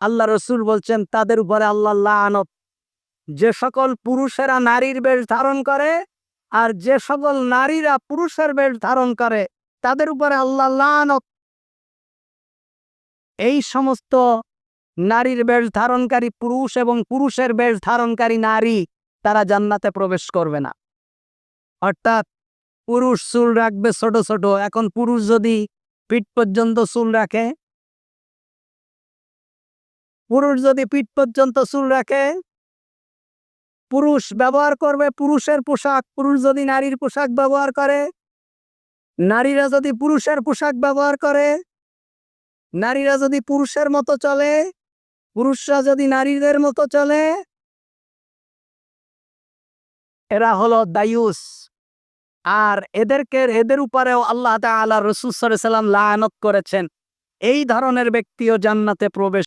আল্লাহ রসুল বলছেন, তাদের উপরে আল্লাহ আনত যে সকল পুরুষেরা নারীর বেশ ধারণ করে, আর যে সকল নারীরা পুরুষের বেশ ধারণ করে, তাদের উপরে আল্লাহ লানত। এই সমস্ত নারীর বেশ ধারণকারী পুরুষ এবং পুরুষের বেশ ধারণকারী নারী, তারা জান্নাতে প্রবেশ করবে না। অর্থাৎ পুরুষ চুল রাখবে ছোট ছোট, এখন পুরুষ যদি পিঠ পর্যন্ত চুল রাখে পুরুষ যদি পিঠ পর্যন্ত চুল রাখে, পুরুষ ব্যবহার করবে পুরুষের পোশাক। পুরুষ যদি নারীর পোশাক ব্যবহার করে, নারীরা যদি পুরুষের পোশাক ব্যবহার করে, নারীরা যদি পুরুষের মতো চলে, পুরুষরা যদি নারীদের মতো চলে, এরা হলো দায়ুস। আর এদেরকে, এদের উপরেও আল্লাহ তাআলা রসুল সাল্লাম লানত করেছেন। এই ধরনের ব্যক্তিও জান্নাতে প্রবেশ